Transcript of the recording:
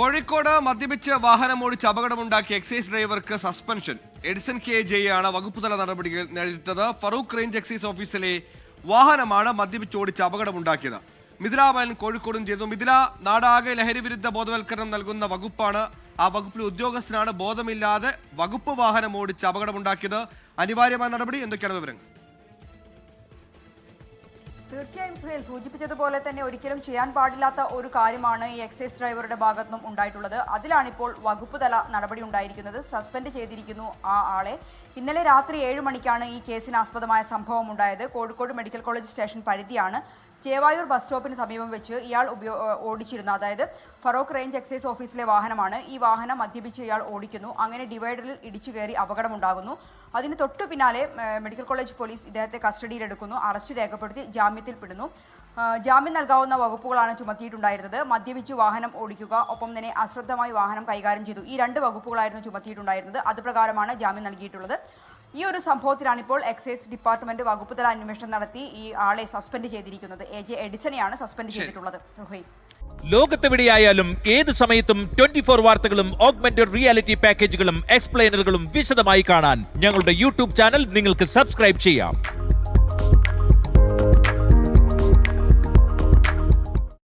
കോഴിക്കോട് മദ്യപിച്ച് വാഹനമോടിച്ച് അപകടമുണ്ടാക്കിയ എക്സൈസ് ഡ്രൈവർക്ക് സസ്പെൻഷൻ. എഡിസൺ കെ ജെയാണ് വകുപ്പുതല നടപടികൾ നേരിട്ടത്. ഫറൂഖ് റേഞ്ച് എക്സൈസ് ഓഫീസിലെ വാഹനമാണ് മദ്യപിച്ചോടിച്ച് അപകടമുണ്ടാക്കിയത്. മിഥില ബാലൻ കോഴിക്കോടും ചെയ്തു. മിഥില നാടാകെ ലഹരി വിരുദ്ധ ബോധവൽക്കരണം നൽകുന്ന വകുപ്പാണ്. ആ വകുപ്പിലെ ഉദ്യോഗസ്ഥനാണ് ബോധമില്ലാതെ വകുപ്പ് വാഹനം ഓടിച്ച് അപകടമുണ്ടാക്കിയത്. അനിവാര്യമായ നടപടി. എന്തൊക്കെയാണ് വിവരങ്ങൾ? തീർച്ചയായും സുഹേൽ സൂചിപ്പിച്ചതുപോലെ തന്നെ ഒരിക്കലും ചെയ്യാൻ പാടില്ലാത്ത ഒരു കാര്യമാണ് ഈ എക്സൈസ് ഡ്രൈവറുടെ ഭാഗത്തുനിന്നും ഉണ്ടായിട്ടുള്ളത്. അതിലാണിപ്പോൾ വകുപ്പ് തല നടപടി ഉണ്ടായിരിക്കുന്നത്. സസ്പെൻഡ് ചെയ്തിരിക്കുന്നു ആ ആളെ. ഇന്നലെ രാത്രി ഏഴ് മണിക്കാണ് ഈ കേസിന് ആസ്പദമായ സംഭവം ഉണ്ടായത്. കോഴിക്കോട് മെഡിക്കൽ കോളേജ് സ്റ്റേഷൻ പരിധിയാണ്. ചേവായൂർ ബസ് സ്റ്റോപ്പിന് സമീപം വെച്ച് ഇയാൾ ഉപയോ ഓടിച്ചിരുന്നു. അതായത് ഫറോക്ക് റേഞ്ച് എക്സൈസ് ഓഫീസിലെ വാഹനമാണ്. ഈ വാഹനം മദ്യപിച്ച് ഇയാൾ ഓടിക്കുന്നു. അങ്ങനെ ഡിവൈഡറിൽ ഇടിച്ചു കയറി അപകടമുണ്ടാകുന്നു. അതിന് തൊട്ടു പിന്നാലെ മെഡിക്കൽ കോളേജ് പോലീസ് ഇദ്ദേഹത്തെ കസ്റ്റഡിയിലെടുക്കുന്നു. അറസ്റ്റ് രേഖപ്പെടുത്തി ജാമ്യത്തിൽപ്പെടുന്നു. ജാമ്യം നൽകാവുന്ന വകുപ്പുകളാണ് ചുമത്തിയിട്ടുണ്ടായിരുന്നത്. മദ്യപിച്ച് വാഹനം ഓടിക്കുക ഒപ്പം തന്നെ അശ്രദ്ധമായി വാഹനം കൈകാര്യം ചെയ്തു. ഈ രണ്ട് വകുപ്പുകളായിരുന്നു ചുമത്തിയിട്ടുണ്ടായിരുന്നത്. അത് പ്രകാരമാണ് ജാമ്യം നൽകിയിട്ടുള്ളത്. ഈ ഒരു സംഭവത്തിലാണ് ഇപ്പോൾ എക്സൈസ് ഡിപ്പാർട്ട്മെന്റ് വകുപ്പ് തല അന്വേഷണം നടത്തി ഈ ആളെ സസ്പെൻഡ് ചെയ്തിരിക്കുന്നത്. എ ജെ എഡിസനെയാണ് സസ്പെൻഡ് ചെയ്തിട്ടുള്ളത്. ലോകത്തെവിടെയായാലും ഏത് സമയത്തും ട്വന്റി ഫോർ വാർത്തകളും ഓഗ്മെന്റഡ് റിയാലിറ്റി പാക്കേജുകളും എക്സ്പ്ലെയിനറുകളും വിശദമായി കാണാൻ ഞങ്ങളുടെ യൂട്യൂബ് ചാനൽ നിങ്ങൾക്ക് സബ്സ്ക്രൈബ് ചെയ്യാം.